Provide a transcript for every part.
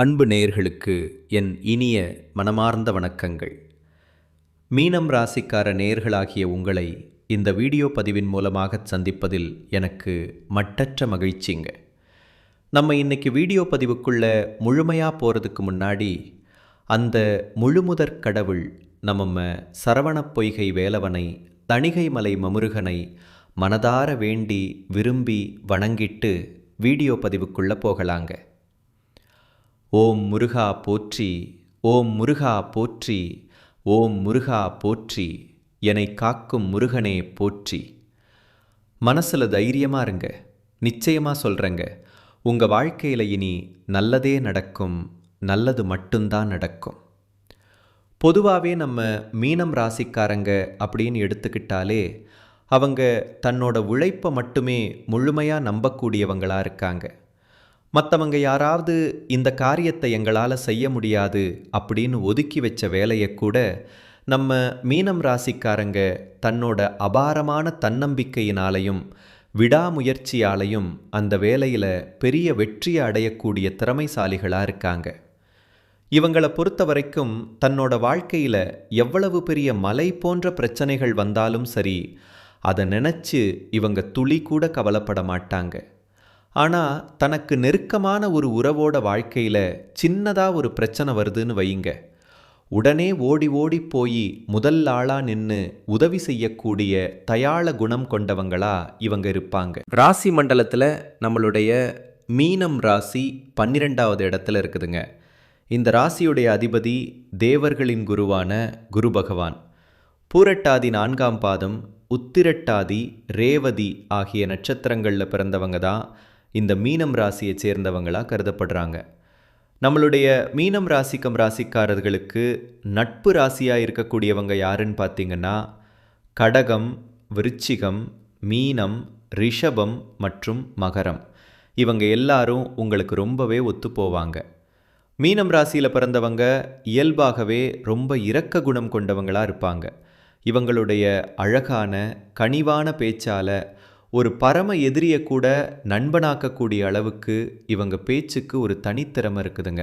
அன்பு நேயர்களுக்கு என் இனிய மனமார்ந்த வணக்கங்கள். மீனம் ராசிக்கார நேயர்களாகிய உங்களை இந்த வீடியோ பதிவின் மூலமாக சந்திப்பதில் எனக்கு மட்டற்ற மகிழ்ச்சிங்க. நம்ம இன்னைக்கு வீடியோ பதிவுக்குள்ள முழுமையாக போகிறதுக்கு முன்னாடி அந்த முழுமுதற் கடவுள் நம்ம சரவணப் பொய்கை வேலவனை தணிகை மலை மமுருகனை மனதார வேண்டி விரும்பி வணங்கிட்டு வீடியோ பதிவுக்குள்ளே போகலாங்க. ஓம் முருகா போற்றி ஓம் முருகா போற்றி ஓம் முருகா போற்றி என்னை காக்கும் முருகனே போற்றி. மனசில் தைரியமாக இருங்க நிச்சயமாக சொல்கிறேங்க உங்கள் வாழ்க்கையில் இனி நல்லதே நடக்கும் நல்லது மட்டும்தான் நடக்கும். பொதுவாகவே நம்ம மீனம் ராசிக்காரங்க அப்படின்னு எடுத்துக்கிட்டாலே அவங்க தன்னோட உழைப்பை மட்டுமே முழுமையாக நம்பக்கூடியவங்களாக இருக்காங்க. மற்றவங்க யாராவது இந்த காரியத்தை எங்களால் செய்ய முடியாது அப்படின்னு ஒதுக்கி வச்ச வேலையை கூட நம்ம மீனம் ராசிக்காரங்க தன்னோட அபாரமான தன்னம்பிக்கையினாலையும் விடாமுயற்சியாலையும் அந்த வேலையில் பெரிய வெற்றியை அடையக்கூடிய திறமைசாலிகளாக இருக்காங்க. இவங்களை பொறுத்த வரைக்கும் தன்னோட வாழ்க்கையில் எவ்வளவு பெரிய மலை போன்ற பிரச்சனைகள் வந்தாலும் சரி அதை நினச்சி இவங்க துளி கூட கவலைப்பட மாட்டாங்க. ஆனால் தனக்கு நெருக்கமான ஒரு உறவோட வாழ்க்கையில் சின்னதாக ஒரு பிரச்சனை வருதுன்னு வையுங்க. உடனே ஓடி ஓடி போய் முதல் ஆளாக நின்று உதவி செய்யக்கூடிய தயாள குணம் கொண்டவங்களா இவங்க இருப்பாங்க. ராசி மண்டலத்தில் நம்மளுடைய மீனம் ராசி பன்னிரெண்டாவது இடத்துல இருக்குதுங்க. இந்த ராசியுடைய அதிபதி தேவர்களின் குருவான குரு பகவான். பூரட்டாதி நான்காம் பாதம் உத்திரட்டாதி ரேவதி ஆகிய நட்சத்திரங்களில் பிறந்தவங்க தான் இந்த மீனம் ராசியை சேர்ந்தவங்களாக கருதப்படுறாங்க. நம்மளுடைய மீனம் ராசிக்கம் ராசிக்காரர்களுக்கு நட்பு ராசியாக இருக்கக்கூடியவங்க யாருன்னு பார்த்தீங்கன்னா கடகம் விருச்சிகம் மீனம் ரிஷபம் மற்றும் மகரம். இவங்க எல்லாரும் உங்களுக்கு ரொம்பவே ஒத்து போவாங்க. மீனம் ராசியில் பிறந்தவங்க இயல்பாகவே ரொம்ப இரக்க குணம் கொண்டவங்களாக இருப்பாங்க. இவங்களுடைய அழகான கனிவான பேச்சால் ஒரு பரம எதிரியை கூட நண்பனாக்கக்கூடிய அளவுக்கு இவங்க பேச்சுக்கு ஒரு தனித்திறமை இருக்குதுங்க.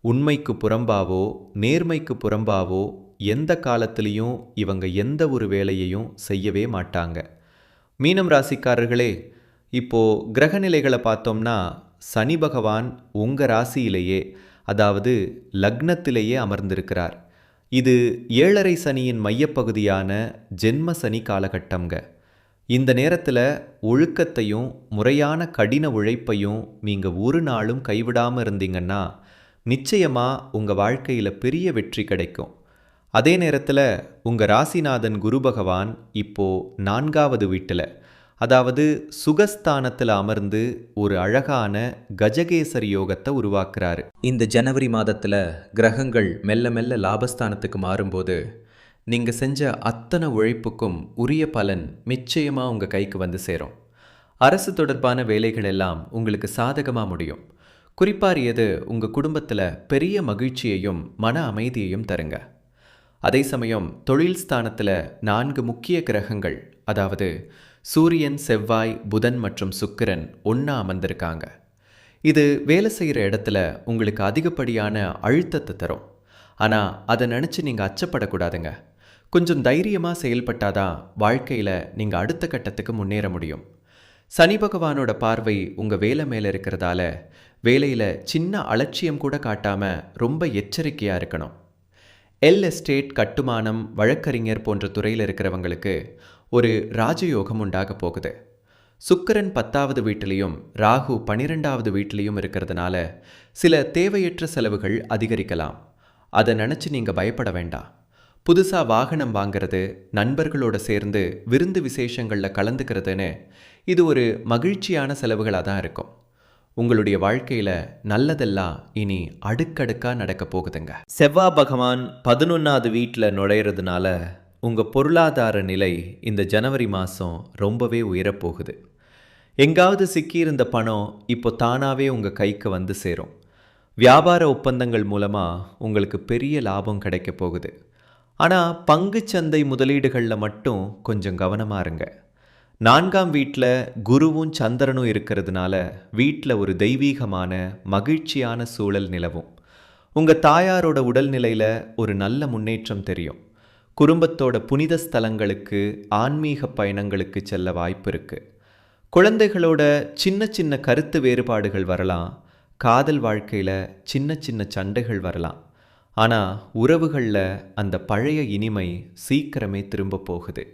உண்மைக்கு புறம்பாவோ நேர்மைக்கு புறம்பாவோ எந்த காலத்திலையும் இவங்க எந்த ஒரு வேலையையும் செய்யவே மாட்டாங்க. மீனம் ராசிக்காரர்களே இப்போது கிரகநிலைகளை பார்த்தோம்னா சனி பகவான் உங்கள் ராசியிலேயே அதாவது லக்னத்திலேயே அமர்ந்திருக்கிறார். இது ஏழரை சனியின் மையப்பகுதியான ஜென்ம சனி காலகட்டம்ங்க. இந்த நேரத்தில் ஒழுக்கத்தையும் முறையான கடின உழைப்பையும் நீங்கள் ஒரு நாளும் கைவிடாமல் இருந்தீங்கன்னா நிச்சயமாக உங்கள் வாழ்க்கையில் பெரிய வெற்றி கிடைக்கும். அதே நேரத்தில் உங்கள் ராசிநாதன் குரு பகவான் இப்போது நான்காவது வீட்டில். அதாவது சுகஸ்தானத்தில் அமர்ந்து ஒரு அழகான கஜகேசரி யோகத்தை உருவாக்குறாரு. இந்த ஜனவரி மாதத்தில் கிரகங்கள் மெல்ல மெல்ல லாபஸ்தானத்துக்கு மாறும்போது நீங்கள் செஞ்ச அத்தனை உழைப்புக்கும் உரிய பலன் நிச்சயமாக உங்கள் கைக்கு வந்து சேரும். அரசு தொடர்பான வேலைகள் எல்லாம் உங்களுக்கு சாதகமாக முடியும். குறிப்பாரியது உங்கள் குடும்பத்தில் பெரிய மகிழ்ச்சியையும் மன அமைதியையும் தருங்க. அதே சமயம் தொழில் ஸ்தானத்தில் நான்கு முக்கிய கிரகங்கள் அதாவது சூரியன் செவ்வாய் புதன் மற்றும் சுக்கிரன் ஒன்றா அமர்ந்திருக்காங்க. இது வேலை செய்கிற இடத்துல உங்களுக்கு அதிகப்படியான அழுத்தத்தை தரும். ஆனால் அதை நினச்சி நீங்கள் அச்சப்படக்கூடாதுங்க. கொஞ்சம் தைரியமாக செயல்பட்டாதான் வாழ்க்கையில் நீங்கள் அடுத்த கட்டத்துக்கு முன்னேற முடியும். சனி பகவானோட பார்வை உங்கள் வேலை மேலே இருக்கிறதால வேலையில் சின்ன அலட்சியம் கூட காட்டாமல் ரொம்ப எச்சரிக்கையாக இருக்கணும். எல் எஸ்டேட் கட்டுமானம் வழக்கறிஞர் போன்ற துறையில் இருக்கிறவங்களுக்கு ஒரு ராஜயோகம் உண்டாக போகுது. சுக்கரன் பத்தாவது வீட்டிலையும் ராகு பனிரெண்டாவது வீட்டிலையும் இருக்கிறதுனால சில தேவையற்ற செலவுகள் அதிகரிக்கலாம். அதை நினச்சி நீங்கள் பயப்பட வேண்டாம். புதுசாக வாகனம் வாங்கிறது நண்பர்களோட சேர்ந்து விருந்து விசேஷங்களில் கலந்துக்கிறதுன்னு இது ஒரு மகிழ்ச்சியான செலவுகளாக தான் இருக்கும். உங்களுடைய வாழ்க்கையில் நல்லதெல்லாம் இனி அடுக்கடுக்காக நடக்க போகுதுங்க. செவ்வா பகவான் பதினொன்றாவது வீட்டில் நுழையிறதுனால உங்கள் பொருளாதார நிலை இந்த ஜனவரி மாதம் ரொம்பவே உயரப்போகுது எங்காவது சிக்கியிருந்த பணம் இப்போ தானாகவே உங்கள் கைக்கு வந்து சேரும். வியாபார ஒப்பந்தங்கள் மூலமாக உங்களுக்கு பெரிய லாபம் கிடைக்க போகுது. ஆனால் பங்குச்சந்தை முதலீடுகளில் மட்டும் கொஞ்சம் கவனமாக இருங்க. நான்காம் வீட்டில் குருவும் சந்திரனும் இருக்கிறதுனால வீட்டில் ஒரு தெய்வீகமான மகிழ்ச்சியான சூழல் நிலவும். உங்கள் தாயாரோட உடல்நிலையில் ஒரு நல்ல முன்னேற்றம் தெரியும். குடும்பத்தோட புனித ஸ்தலங்களுக்கு ஆன்மீக பயணங்களுக்கு செல்ல வாய்ப்பு இருக்குது குழந்தைகளோட சின்ன சின்ன கருத்து வேறுபாடுகள் வரலாம். காதல் வாழ்க்கையில் சின்ன சின்ன சண்டைகள் வரலாம். ஆனால் உறவுகளில் அந்த பழைய இனிமை சீக்கிரமே திரும்ப போகுது.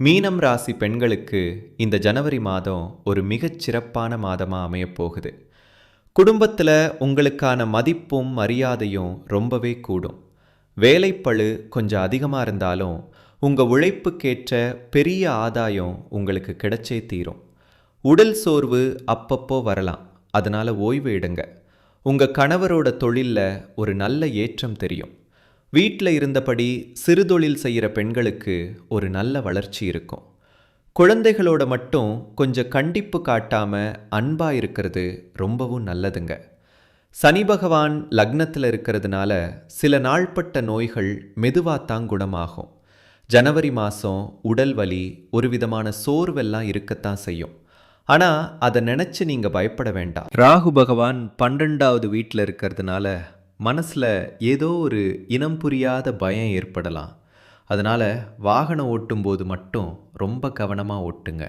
மீனம் ராசி பெண்களுக்கு இந்த ஜனவரி மாதம் ஒரு மிகச் சிறப்பான மாதமாக அமையப்போகுது குடும்பத்தில் உங்களுக்கான மதிப்பும் மரியாதையும் ரொம்பவே கூடும். வேலைப்பழு கொஞ்சம் அதிகமாக இருந்தாலும் உங்கள் உழைப்புக்கேற்ற பெரிய ஆதாயம் உங்களுக்கு கிடைச்சே தீரும். உடல் சோர்வு அப்பப்போ வரலாம். அதனால் ஓய்வு எடுங்க. உங்கள் கணவரோட தொழிலில் ஒரு நல்ல ஏற்றம் தெரியும். வீட்டில் இருந்தபடி சிறுதொழில் செய்கிற பெண்களுக்கு ஒரு நல்ல வளர்ச்சி இருக்கும். குழந்தைகளோட மட்டும் கொஞ்சம் கண்டிப்பு காட்டாமல் அன்பாக இருக்கிறது ரொம்பவும் நல்லதுங்க. சனி பகவான் லக்னத்தில் இருக்கிறதுனால சில நாள்பட்ட நோய்கள் மெதுவாகத்தான் குணமாகும். ஜனவரி மாதம் உடல் வலி ஒரு விதமான சோர்வெல்லாம் இருக்கத்தான் செய்யும். ஆனால் அதை நினச்சி நீங்கள் பயப்பட வேண்டாம். ராகு பகவான் பன்னெண்டாவது வீட்டில் இருக்கிறதுனால மனசில் ஏதோ ஒரு இனம் புரியாத பயம் ஏற்படலாம். அதனால் வாகனம் ஓட்டும்போது மட்டும் ரொம்ப கவனமாக ஓட்டுங்க.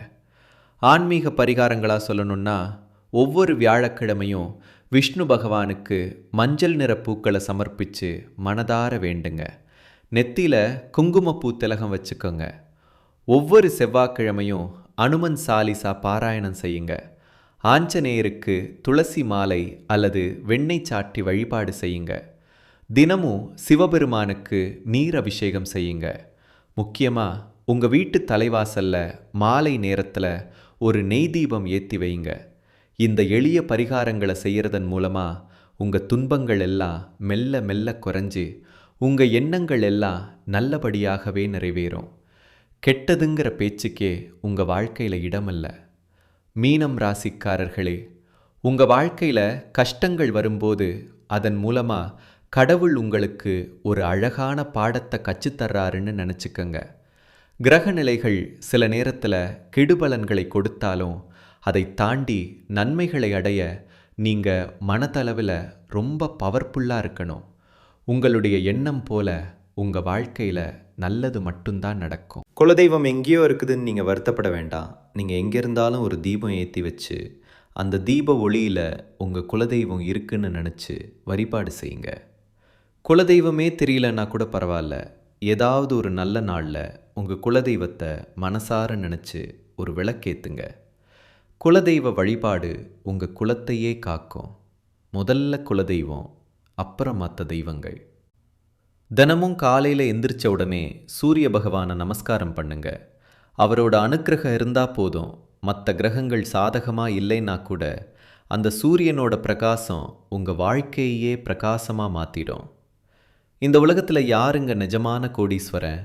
ஆன்மீக பரிகாரங்களாக சொல்லணுன்னா ஒவ்வொரு வியாழக்கிழமையும் விஷ்ணு பகவானுக்கு மஞ்சள் நிற பூக்களை சமர்ப்பித்து மனதார வேண்டுங்க. நெத்தியில் குங்குமப்பூ திலகம் வச்சுக்கோங்க. ஒவ்வொரு செவ்வாய்க்கிழமையும் அனுமன் சாலிசா பாராயணம் செய்யுங்க. ஆஞ்சநேயருக்கு துளசி மாலை அல்லது வெண்ணெய் சாட்டி வழிபாடு செய்யுங்க. தினமும் சிவபெருமானுக்கு நீர் அபிஷேகம் செய்யுங்க. முக்கியமாக உங்கள் வீட்டு தலைவாசல்ல மாலை நேரத்தில் ஒரு நெய் தீபம் ஏற்றி வைங்க. இந்த எளிய பரிகாரங்களை செய்கிறதன் மூலமாக உங்கள் துன்பங்கள் எல்லாம் மெல்ல மெல்ல குறைஞ்சு உங்கள் எண்ணங்கள் எல்லாம் நல்லபடியாகவே நிறைவேறும். கெட்டதுங்கிற பேச்சுக்கே உங்கள் வாழ்க்கையில் இடமல்ல. மீனம் ராசிக்காரர்களே உங்கள் வாழ்க்கையில் கஷ்டங்கள் வரும்போது அதன் மூலமாக கடவுள் உங்களுக்கு ஒரு அழகான பாடத்தை கற்றுத்தர்றாருன்னு நினச்சிக்கங்க. கிரக நிலைகள் சில நேரத்தில் கெடுபலன்களை கொடுத்தாலும் அதை தாண்டி நன்மைகளை அடைய நீங்கள் மனதளவில் ரொம்ப பவர்ஃபுல்லாக இருக்கணும். உங்களுடைய எண்ணம் போல உங்கள் வாழ்க்கையில் நல்லது மட்டும்தான் நடக்கும். குலதெய்வம் எங்கேயோ இருக்குதுன்னு நீங்கள் வருத்தப்பட வேண்டாம். நீங்கள் எங்கே இருந்தாலும் ஒரு தீபம் ஏற்றி வச்சு அந்த தீப ஒளியில் உங்கள் குலதெய்வம் இருக்குன்னு நினச்சி வழிபாடு செய்யுங்க. குலதெய்வமே தெரியலன்னா கூட பரவாயில்ல. ஏதாவது ஒரு நல்ல நாளில் உங்கள் குலதெய்வத்தை மனசார நினச்சி ஒரு விளக்கேத்துங்க. குலதெய்வ வழிபாடு உங்கள் குலத்தையே காக்கும். முதல்ல குலதெய்வம் அப்புறம் மற்ற தெய்வங்கள். தினமும் காலையில் எந்திரிச்ச உடனே சூரிய பகவானை நமஸ்காரம் பண்ணுங்க. அவரோட அனுக்கிரகம் இருந்தால் போதும். மற்ற கிரகங்கள் சாதகமாக இல்லைன்னா கூட அந்த சூரியனோட பிரகாசம் உங்கள் வாழ்க்கையே பிரகாசமாக மாற்றிடும் இந்த உலகத்தில் யாருங்க நிஜமான கோடீஸ்வரன்?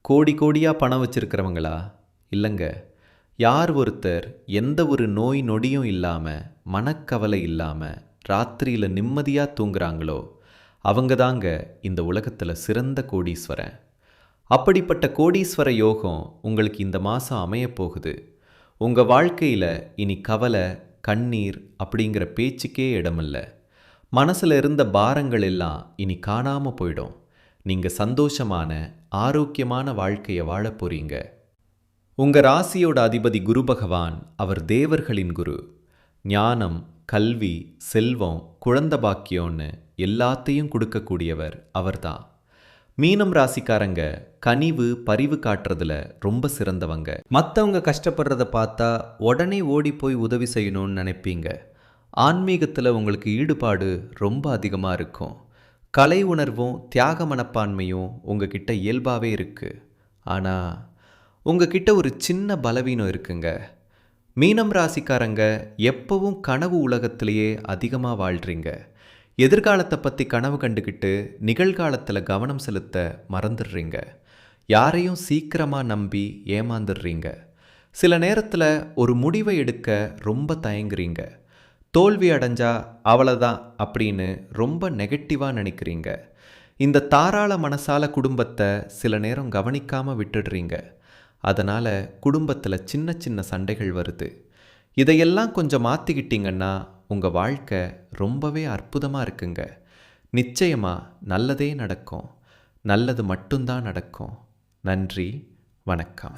கோடி கோடியாக பணம் வச்சிருக்கிறவங்களா? இல்லைங்க. யார் ஒருத்தர் எந்த ஒரு நோய் நொடியும் இல்லாமல் மனக்கவலை இல்லாமல் ராத்திரியில் நிம்மதியாக தூங்குறாங்களோ அவங்க தாங்க இந்த உலகத்தில் சிறந்த கோடீஸ்வரன். அப்படிப்பட்ட கோடீஸ்வர யோகம் உங்களுக்கு இந்த மாதம் அமையப்போகுது உங்கள் வாழ்க்கையில் இனி கவலை கண்ணீர் அப்படிங்கிற பேச்சுக்கே இடமில்ல. மனசில் இருந்த பாரங்கள் எல்லாம் இனி காணாமல் போயிடும். நீங்கள் சந்தோஷமான ஆரோக்கியமான வாழ்க்கையை வாழ போறீங்க. உங்கள் ராசியோட அதிபதி குரு பகவான் அவர் தேவர்களின் குரு. ஞானம் கல்வி செல்வம் குழந்த பாக்கியம்னு எல்லாத்தையும் கொடுக்கக்கூடியவர் அவர்தான் மீனம் ராசிக்காரங்க கனிவு பரிவு காட்டுறதுல ரொம்ப சிறந்தவங்க. மற்றவங்க கஷ்டப்படுறத பார்த்தா உடனே ஓடி போய் உதவி செய்யணும்னு நினைப்பீங்க. ஆன்மீகத்தில் உங்களுக்கு ஈடுபாடு ரொம்ப அதிகமாக இருக்கும். கலை உணர்வும் தியாக மனப்பான்மையும் உங்ககிட்ட இயல்பாகவே இருக்குது ஆனால் உங்ககிட்ட ஒரு சின்ன பலவீனம் இருக்குங்க. மீனம் ராசிக்காரங்க எப்பவும் கனவு உலகத்திலேயே அதிகமாக வாழ்கிறீங்க எதிர்காலத்தை பற்றி கனவு கண்டுக்கிட்டு நிகழ்காலத்தில் கவனம் செலுத்த மறந்துடுறீங்க. யாரையும் சீக்கிரமாக நம்பி ஏமாந்துடுறீங்க. சில நேரத்தில் ஒரு முடிவை எடுக்க ரொம்ப தயங்குறீங்க. தோல்வி அடைஞ்சா அவ்வளோதான் அப்படின்னு ரொம்ப நெகட்டிவாக நினைக்கிறீங்க. இந்த தாராள மனசால குடும்பத்தை சில நேரம் கவனிக்காமல் விட்டுடுறீங்க. அதனால் குடும்பத்தில் சின்ன சின்ன சண்டைகள் வருது. இதையெல்லாம் கொஞ்சம் மாற்றிக்கிட்டிங்கன்னா உங்கள் வாழ்க்கை ரொம்பவே அற்புதமாக இருக்குங்க. நிச்சயமாக நல்லதே நடக்கும். நல்லது மட்டும்தான் நடக்கும். நன்றி வணக்கம்.